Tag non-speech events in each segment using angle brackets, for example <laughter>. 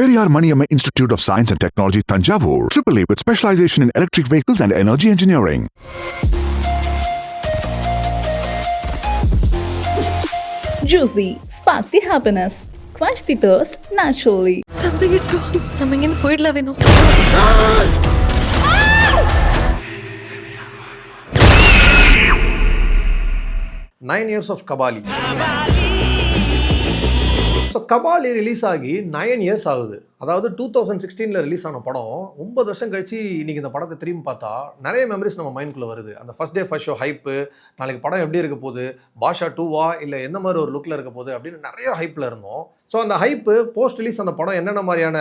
Periyar Maniamma Institute of Science and Technology, Tanjavur, AAA with specialization in electric vehicles and energy engineering. Juicy, spark the happiness. Quench the thirst naturally. Something is wrong. I'm going to go nine years of Kabali. Kabali. So Kabali release ஆகி nine years ஆகுது. அதாவது two thousand சிக்ஸ்டீனில் release ஆன படம் ஒன்பது வருஷம் கழிச்சு இன்றைக்கி இந்த படத்தை திரும்பி பார்த்தா நிறைய மெமரிஸ் நம்ம மைண்ட்குள்ளே வருது. அந்த first day first show hype நாளைக்கு படம் எப்படி இருக்க போகுது பாஷா டூவா இல்லை எந்த மாதிரி ஒரு லுக்கில் இருக்க போகுது அப்படின்னு நிறைய ஹைப்பில் இருந்தோம். ஸோ அந்த ஹைப்பு போஸ்ட் ரிலீஸ் அந்த படம் என்னென்ன மாதிரியான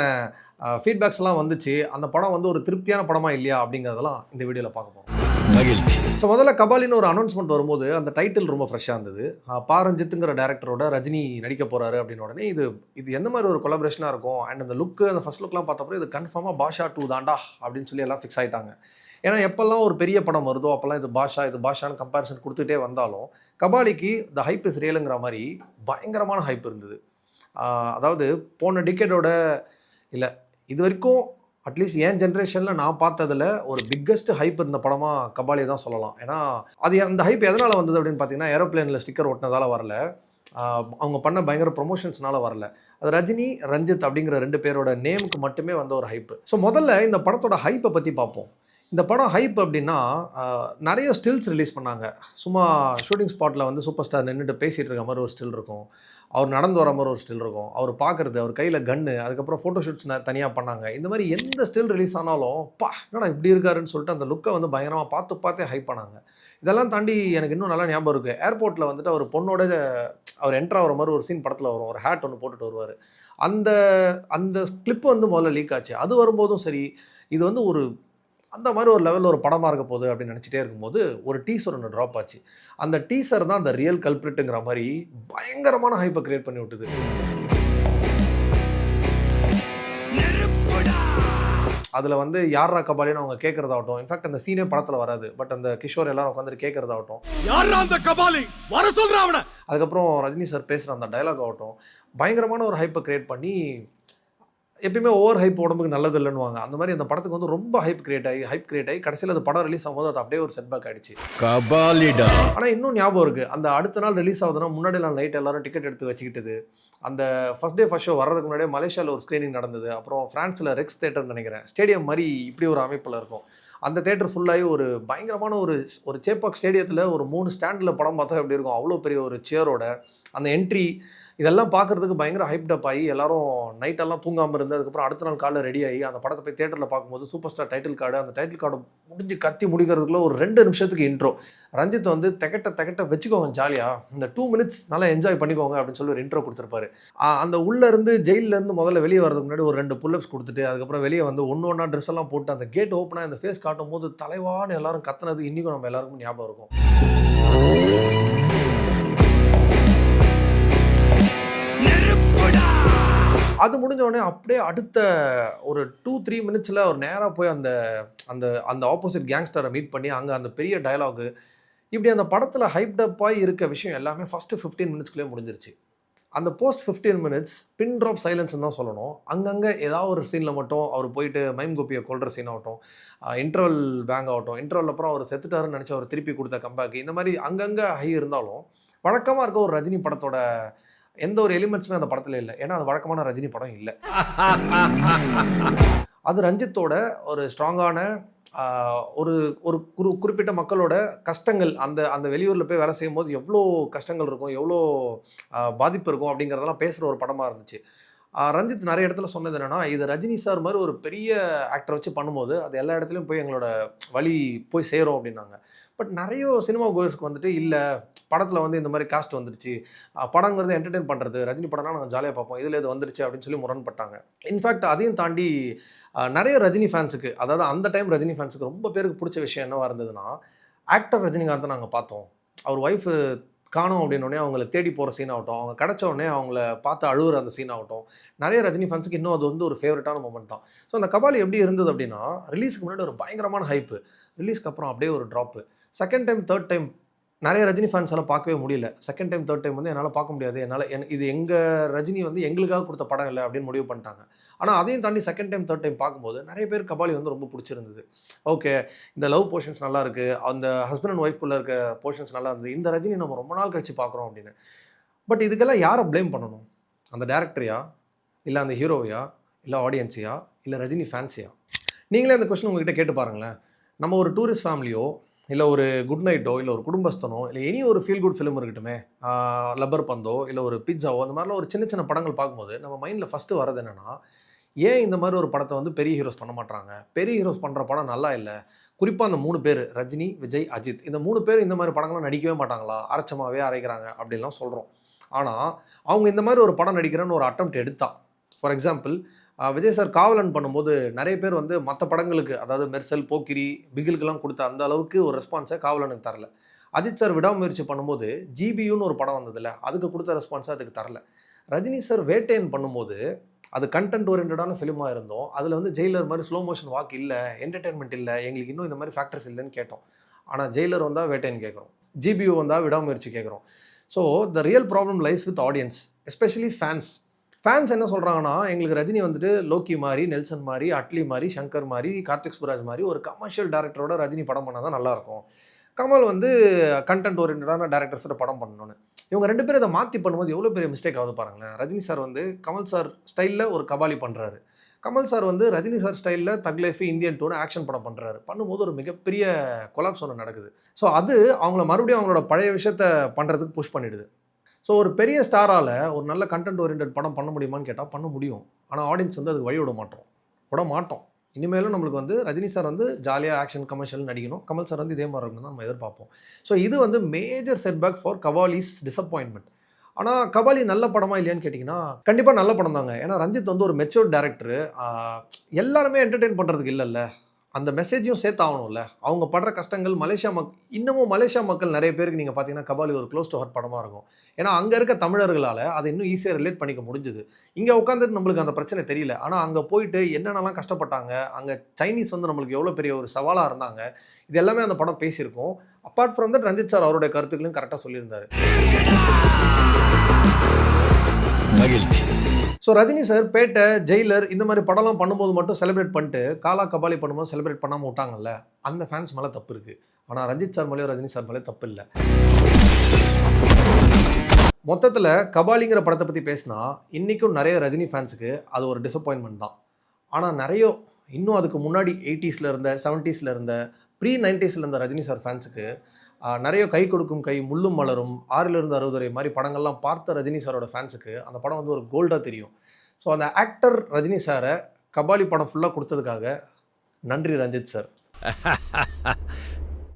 ஃபீட்பேக்ஸ்லாம் வந்துச்சு அந்த படம் வந்து ஒரு திருப்தியான படமா இல்லையா அப்படிங்கிறதெல்லாம் இந்த வீடியோவில் பார்க்க போகிறோம் மகிழ்ச்சி. ஸோ முதல்ல கபாலின்னு ஒரு அனௌன்ஸ்மெண்ட் வரும்போது அந்த டைட்டில் ரொம்ப ஃப்ரெஷ்ஷாக இருந்தது. பாரஞ்சித்துங்கிற டேரக்டரோட ரஜினி நடிக்க போகிறாரு அப்படின்னு உடனே இது இது எந்த மாதிரி ஒரு கொலாபரேஷனாக இருக்கும்? அண்ட் அந்த லுக்கு அந்த ஃபர்ஸ்ட் லுக்லாம் பார்த்தப்போ இது கன்ஃபார்மாக பாஷா டூ தாண்டா அப்படின்னு சொல்லி எல்லாம் ஃபிக்ஸ் ஆகிட்டாங்க ஏன்னா எப்போல்லாம் ஒரு பெரிய படம் வருதோ அப்போல்லாம் இது பாஷா இது பாஷான்னு கம்பேரிசன் கொடுத்துட்டே வந்தாலும் கபாலிக்கு த ஹைப் இஸ் ரியலுங்கிற மாதிரி பயங்கரமான ஹைப் இருந்தது. அதாவது போன டிக்கெட்டோட இல்லை இது வரைக்கும் அட்லீஸ்ட் என் ஜென்ரேஷனில் நான் பார்த்ததுல ஒரு பிக்கஸ்ட் ஹைப் இருந்த படமாக கபாலியை தான் சொல்லலாம். ஏன்னா அது அந்த ஹைப் எதனால் வந்தது அப்படின்னு பார்த்தீங்கன்னா ஏரோப்ளேனில் ஸ்டிக்கர் ஒட்டினதால வரல. அவங்க பண்ண பயங்கர ப்ரொமோஷன்ஸ்னால வரல. அது ரஜினி ரஞ்சித் அப்படிங்கிற ரெண்டு பேரோட நேமுக்கு மட்டுமே வந்த ஒரு ஹைப்பு ஸோ முதல்ல இந்த படத்தோட ஹைப்பை பற்றி பார்ப்போம். இந்த படம் ஹைப் அப்படின்னா நிறைய ஸ்டில்ஸ் ரிலீஸ் பண்ணாங்க. சும்மா ஷூட்டிங் ஸ்பாட்டில் வந்து சூப்பர் ஸ்டார் நின்றுட்டு பேசிகிட்டு இருக்க மாதிரி ஒரு ஸ்டில் இருக்கும். அவர் நடந்து வர மாதிரி ஒரு ஸ்டில் இருக்கும். அவர் பார்க்குறது அவர் கையில் கன்று அதுக்கப்புறம் ஃபோட்டோ ஷூட்ஸ் தனியாக பண்ணாங்க. இந்த மாதிரி எந்த ஸ்டில் ரிலீஸ் ஆனாலும் பா என்னடா இப்படி இருக்காருன்னு சொல்லிட்டு அந்த லுக்கை வந்து பயங்கரமாக பார்த்து பார்த்தே ஹைப் பண்ணாங்க. இதெல்லாம் தாண்டி எனக்கு இன்னும் நல்லா ஞாபகம் இருக்குது ஏர்போர்ட்டில் வந்துட்டு அவர் பொண்ணோட அவர் என்ட்ரு ஆகிற மாதிரி ஒரு சீன் படத்தில் வரும். ஒரு ஹேட் ஒன்று போட்டுட்டு வருவார். அந்த அந்த கிளிப் வந்து முதல்ல லீக் ஆச்சு. அது வரும்போதும் சரி இது வந்து ஒரு அந்த மாதிரி ஒரு லெவலில் ஒரு படமாக இருக்க போகுது அப்படின்னு நினச்சிட்டே இருக்கும்போது ஒரு டீசர் ஒன்று ட்ராப் ஆச்சு. அந்த டீசர் தான் அந்த ரியல் கல்பிரிட்டுங்கிற மாதிரி பயங்கரமான ஹைப்பை கிரியேட் பண்ணி விட்டுது. அதில் வந்து யாரா கபாலின்னு அவங்க கேட்குறதாகட்டும் இன்ஃபேக்ட் அந்த சீனே படத்தில் வராது பட் அந்த கிஷோர் எல்லாரும் உட்காந்துட்டு கேட்குறதாகட்டும் யாரா அந்த கபாலி? வர அவன! அதுக்கப்புறம் ரஜினி சார் பேசுகிற அந்த டயலாக் ஆகட்டும் பயங்கரமான ஒரு ஹைப்பை கிரியேட் பண்ணி எப்பயுமே ஓவர் ஹைப் உடம்புக்கு நல்லது இல்லைன்னுவாங்க அந்த மாதிரி அந்த படத்துக்கு வந்து ரொம்ப ஹைப் கிரியேட் ஆகி ஹைப் கிரியேட் ஆகி கடைசியில் அந்த படம் ரிலீஸ் ஆகும்போது அது அப்படியே ஒரு செட்பேக் ஆயிடுச்சு. கபாலிடா. ஆனால் இன்னும் ஞாபகம் இருக்குது அந்த அடுத்த நாள் ரிலீஸ் ஆகுதுன்னா முன்னாடி நாள் நைட் எல்லாரும் டிக்கெட் எடுத்து வச்சுக்கிட்டது. அந்த ஃபர்ஸ்ட் டே ஃபர்ஸ்ட் ஷோ வர்றதுக்கு முன்னாடியே மலேசியாவில் ஒரு ஸ்க்ரீனிங் நடந்தது. அப்புறம் ஃப்ரான்ஸில் ரெக்ஸ் தேட்டர்னு நினைக்கிறேன். ஸ்டேடியம் மாதிரி இப்படி ஒரு அமைப்பில் இருக்கும். அந்த தேட்டர் ஃபுல்லாகி ஒரு பயங்கரமான ஒரு ஒரு சேப்பாக் ஸ்டேடியத்தில் ஒரு மூணு ஸ்டாண்டில் படம் பார்த்தா எப்படி இருக்கும்? அவ்வளோ பெரிய ஒரு சேரோட அந்த என்ட்ரி இதெல்லாம் பார்க்கறதுக்கு பயங்கர ஹைப்டப் ஆகி எல்லாரும் நைட்டெல்லாம் தூங்காமல் இருந்து அதுக்கப்புறம் அடுத்த நாள் காலையில் ரெடி ஆகி அந்த படத்தை போய் தேட்டரில் பார்க்கும்போது சூப்பர் ஸ்டார் டைட்டில் கார்டு அந்த டைட்டில் கார்டு முடிஞ்சு கத்தி முடிக்கிறதுக்குள்ள ஒரு ரெண்டு நிமிஷத்துக்கு இன்ட்ரோ ரஞ்சித் வந்து தெகட்ட திகட்ட வச்சுக்கோங்க ஜாலியாக இந்த டூ மினிட்ஸ் நல்லா என்ஜாய் பண்ணிக்கோங்க அப்படின்னு சொல்லி ஒரு இன்ட்ரோ கொடுத்துருப்பாரு. அந்த உள்ளேருந்து ஜெயிலேருந்து முதல்ல வெளியே வரதுக்கு முன்னாடி ஒரு ரெண்டு புல்லப்ஸ் கொடுத்துட்டு அதுக்கப்புறம் வெளியே வந்து ஒன்று ஒன்றா ட்ரெஸ் எல்லாம் போட்டு அந்த கேட் ஓப்பனாக இந்த ஃபேஸ் காட்டும் போது தலைவான்னு எல்லாரும் கத்துனது இன்றைக்கும் நம்ம எல்லாருக்கும் ஞாபகம் இருக்கும். அது முடிஞ்ச உடனே அப்படியே அடுத்த ஒரு டூ த்ரீ மினிட்ஸில் ஒரு நேராக போய் அந்த அந்த அந்த ஆப்போசிட் கேங்ஸ்டரை மீட் பண்ணி அங்கே அந்த பெரிய டயலாகு இப்படி அந்த படத்தில் ஹைப்டப்பாக இருக்க விஷயம் எல்லாமே ஃபஸ்ட்டு ஃபிஃப்டீன் மினிட்ஸ்க்குள்ளே முடிஞ்சிருச்சு. அந்த post fifteen minutes pin drop சைலன்ஸ்னு தான் சொல்லணும். அங்கங்கே ஏதாவது ஒரு சீனில் மட்டும் அவர் போயிட்டு மைம் கோப்பியை கொள்கிற சீன் ஆகட்டும் இன்டர்வல் பேங்க் ஆகட்டும் இன்டர்வல் அப்புறம் அவர் செத்துட்டாருன்னு நினச்சி அவர் திருப்பி கொடுத்த கம்பேக்கு இந்த மாதிரி அங்கங்கே ஹை இருந்தாலும் வழக்கமாக இருக்க ஒரு ரஜினி படத்தோட எந்த ஒரு எலிமெண்ட்ஸுமே அந்த படத்தில் இல்லை. ஏன்னா அது வழக்கமான ரஜினி படம் இல்லை. <laughs> அது ரஞ்சித்தோட ஒரு ஸ்ட்ராங்கான ஒரு ஒரு குறி குறிப்பிட்ட மக்களோட கஷ்டங்கள் அந்த அந்த வெளியூரில் போய் வேலை செய்யும் போது எவ்வளோ கஷ்டங்கள் இருக்கும் எவ்வளோ பாதிப்பு இருக்கும் அப்படிங்கிறதெல்லாம் பேசுகிற ஒரு படமாக இருந்துச்சு. ரஞ்சித் நிறைய இடத்துல சொன்னது என்னன்னா இது ரஜினி சார் மாதிரி ஒரு பெரிய ஆக்டர் வச்சு பண்ணும்போது அது எல்லா இடத்துலையும் போய் எங்களோட வழி போய் சேரும் அப்படின்னாங்க. பட் நிறைய சினிமா கோயர்ஸ்க்கு வந்துட்டு இல்லை படத்தில் வந்து இந்த மாதிரி காஸ்ட் வந்துருச்சு. படங்கிறது என்டர்டெயின் பண்ணுறது ரஜினி படம்னா நாங்கள் ஜாலியாக பார்ப்போம். இதில் இது வந்துருச்சு அப்படின்னு சொல்லி முரண்பட்டாங்க. இன்ஃபேக்ட் அதையும் தாண்டி நிறைய ரஜினி ஃபேன்ஸுக்கு அதாவது அந்த டைம் ரஜினி ஃபேன்ஸுக்கு ரொம்ப பேருக்கு பிடிச்ச விஷயம் என்னவாக இருந்ததுன்னா ஆக்டர் ரஜினிகாந்தை நாங்கள் பார்த்தோம். அவர் ஒய்ஃபு காணோம் அப்படின்னோடனே அவங்கள தேடி போகிற சீன் ஆகட்டும். அவங்க கிடச்ச உடனே அவங்கள பார்த்து அழுகுற அந்த சீன் ஆகட்டும். நிறைய ரஜினி ஃபேன்ஸுக்கு இன்னும் அது வந்து ஒரு ஃபேவரட்டான மூமெண்ட் தான். ஸோ அந்த கபாலி எப்படி இருந்தது அப்படின்னா ரிலீஸ்க்கு முன்னாடி ஒரு பயங்கரமான ஹைப்பு ரிலீஸ்க்கு அப்புறம் அப்படியே ஒரு drop second time third time நிறைய ரஜினி ஃபேன்ஸால் பார்க்கவே முடியல. செகண்ட் டைம் தேர்ட் டைம் வந்து என்னால் பார்க்க முடியாது. என்னால் என் இது எங்கள் ரஜினி வந்து எங்களுக்காக கொடுத்த படம் இல்லை அப்படின்னு முடிவு பண்ணிட்டாங்க. ஆனால் அதையும் தாண்டி செகண்ட் டைம் தேர்ட் டைம் பார்க்கும்போது நிறைய பேர் கபாலி வந்து ரொம்ப பிடிச்சிருந்தது. ஓகே இந்த லவ் போர்ஷன்ஸ் நல்லா இருக்குது அந்த ஹஸ்பண்ட் அண்ட் ஒய்ஃப்குள்ளே இருக்க போர்ஷன்ஸ் நல்லா இருந்தது. இந்த ரஜினி நம்ம ரொம்ப நாள் கழிச்சு பார்க்குறோம் அப்படின்னு. பட் இதுக்கெல்லாம் யாரை ப்ளேம் பண்ணணும்? அந்த டேரக்டரையா இல்லை அந்த ஹீரோவையா இல்லை ஆடியன்ஸையா இல்லை ரஜினி ஃபேன்ஸியா நீங்களே அந்த கொஸ்டின் உங்ககிட்ட கேட்டு பாருங்களேன். நம்ம ஒரு டூரிஸ்ட் ஃபேமிலியோ இல்லை ஒரு குட் நைட்டோ இல்லை ஒரு குடும்பஸ்தனோ இல்லை எனி ஒரு ஃபீல் குட் ஃபிலிம் இருக்கட்டுமே லப்பர் பந்தோ இல்லை ஒரு பிட்ஸாவோ அந்த மாதிரிலாம் ஒரு சின்ன சின்ன படங்கள் பார்க்கும்போது நம்ம மைண்டில் ஃபஸ்ட்டு வரது என்னென்னா ஏன் இந்த மாதிரி ஒரு படத்தை வந்து பெரிய ஹீரோஸ் பண்ண மாட்டாங்க பெரிய ஹீரோஸ் பண்ணுற படம் நல்லா இல்லை. குறிப்பாக அந்த மூணு பேர் ரஜினி விஜய் அஜித். இந்த மூணு பேர் இந்த மாதிரி படங்கள்லாம் நடிக்கவே மாட்டாங்களா? அரைச்சமாகவே அரைக்கிறாங்க அப்படின்லாம் சொல்கிறோம் ஆனால் அவங்க இந்த மாதிரி ஒரு படம் நடிக்கிறேன்னு ஒரு அட்டம் எடுத்தா ஃபார் எக்ஸாம்பிள் விஜய் சார் காவலன் பண்ணும்போது நிறைய பேர் வந்து மற்ற படங்களுக்கு அதாவது மெர்சல் போக்கிரி பிகிலுக்கெல்லாம் கொடுத்த அந்த அளவுக்கு ஒரு ரெஸ்பான்ஸை காவலனுக்கு தரல. அஜித் சார் விடாமுயற்சி பண்ணும்போது ஜிபியூன்னு ஒரு படம் வந்ததில்ல அதுக்கு கொடுத்த ரெஸ்பான்ஸை அதுக்கு தரல. ரஜினி சார் வேட்டையன் பண்ணும்போது அது கண்டென்ட் ஓரியன்டான ஃபிலிமாக இருந்தோம். அதில் வந்து ஜெயிலர் மாதிரி ஸ்லோ மோஷன் வாக் இல்லை என்டர்டெயின்மெண்ட் இல்லை எங்களுக்கு இன்னும் இந்த மாதிரி ஃபேக்டர்ஸ் இல்லைன்னு கேட்டோம். ஆனால் ஜெயிலர் வந்தால் வேட்டைன்னு கேட்குறோம் ஜிபியூ வந்தால் விடாமுயற்சி கேட்குறோம் so the real problem lies with audience especially fans fans என்ன சொல்கிறாங்கன்னா எங்களுக்கு ரஜினி வந்துட்டு லோக்கி மாதிரி நெல்சன் மாதிரி அட்லி மாதிரி சங்கர் மாதிரி கார்த்திக் சுப்ராஜ் மாதிரி ஒரு கமர்ஷியல் டேரக்டரோட ரஜினி படம் பண்ணால் தான் நல்லாயிருக்கும் கமல் வந்து கண்டென்ட் ஓரியன்டான டேரக்டர்ஸோட படம் பண்ணணும்னு. இவங்க ரெண்டு பேரும் இதை மாற்றி பண்ணும்போது எவ்வளோ பெரிய மிஸ்டேக் ஆகுது பாருங்களேன். ரஜினி சார் வந்து கமல் சார் ஸ்டைலில் ஒரு கபாலி பண்ணுறாரு கமல் சார் வந்து ரஜினி சார் ஸ்டைலில் தக்லேஃபி இந்தியன் டூனு ஆக்ஷன் படம் பண்ணுறாரு பண்ணும்போது ஒரு மிகப்பெரிய கொலாப்ஸ் ஒன்று நடக்குது. ஸோ அது அவங்கள மறுபடியும் அவங்களோட பழைய விஷயத்த பண்ணுறதுக்கு புஷ் பண்ணிடுது. ஸோ ஒரு பெரிய ஸ்டாரால் ஒரு நல்ல கண்டென்ட் ஓரியன்ட் படம் பண்ண முடியுமான்னு கேட்டால் பண்ண முடியும். ஆனால் ஆடியன்ஸ் வந்து அதுக்கு வழி விட மாட்டோம். விட மாட்டோம். இனிமேலும் நம்மளுக்கு வந்து ரஜினி சார் வந்து ஜாலியாக ஆக்ஷன் கமர்ஷியல் நடிக்கணும். கமல் சார் வந்து இதே மாதிரி இருக்கணும் தான் நம்ம எதிர்பார்ப்போம். ஸோ இது வந்து மேஜர் செட்பேக் ஃபார் கவாலிஸ் டிசப்பாயின்மெண்ட் ஆனால் கபாலி நல்ல படமா இல்லையான்னு கேட்டிங்கன்னா கண்டிப்பாக நல்ல படம் தாங்க ஏன்னா ரஞ்சித் வந்து ஒரு மெச்சூர் டேரக்டரு எல்லாருமே என்டர்டெயின் பண்ணுறதுக்கு இல்லைல்ல. அந்த மெசேஜும் சேர்த்து ஆகணும்ல அவங்க படுற கஷ்டங்கள் மலேசியா மக் இன்னமும் மலேசியா மக்கள் நிறைய பேருக்கு நீங்கள் பார்த்தீங்கன்னா கபாலி ஒரு க்ளோஸ் டு ஹார்ட் படமாக இருக்கும். ஏன்னா அங்கே இருக்க தமிழர்களால் அதை இன்னும் ஈஸியாக ரிலேட் பண்ணிக்க முடிஞ்சுது. இங்கே உட்காந்துட்டு நம்மளுக்கு அந்த பிரச்சனை தெரியல. ஆனால் அங்கே போயிட்டு என்னென்னலாம் கஷ்டப்பட்டாங்க அங்கே சைனீஸ் வந்து நம்மளுக்கு எவ்வளோ பெரிய ஒரு சவாலாக இருந்தாங்க இது எல்லாமே அந்த படம் பேசியிருக்கோம். Apart from that Ranjith sir அவருடைய கருத்துக்களையும் கரெக்டாக சொல்லியிருந்தாரு. மகிழ்ச்சி. So Rajini sir Petta Jailer இந்த மாதிரி படம்லாம் பண்ணும்போது மட்டும் செலிப்ரேட் பண்ணிட்டு காலா கபாலி பண்ணும்போது செலிப்ரேட் பண்ணாமல் விட்டாங்கல்ல அந்த ஃபேன்ஸ் மேலே தப்பு இருக்குது ஆனால் ரஞ்சித் சார் மேலேயோ ரஜினி சார் மேலே தப்பு இல்லை. மொத்தத்தில் கபாலிங்கிற படத்தை பற்றி பேசினா இன்றைக்கும் நிறைய ரஜினி ஃபேன்ஸுக்கு அது ஒரு டிசப்பாயின்மெண்ட் தான். ஆனால் நிறைய இன்னும் அதுக்கு முன்னாடி எயிட்டிஸில் இருந்த செவன்ட்டீஸில் இருந்த ப்ரீ நைன்டிஸில் இருந்த ரஜினி சார் ஃபேன்ஸுக்கு நிறைய கை கொடுக்கும் கை முள்ளும் மலரும் ஆறிலிருந்து அறுபது வரை மாதிரி படங்கள்லாம் பார்த்த ரஜினி சாரோட ஃபேன்ஸுக்கு அந்த படம் வந்து ஒரு கோல்டாக தெரியும். ஸோ அந்த ஆக்டர் ரஜினி சாரை கபாலி படம் ஃபுல்லாக கொடுத்ததுக்காக நன்றி ரஞ்சித் சார். <laughs>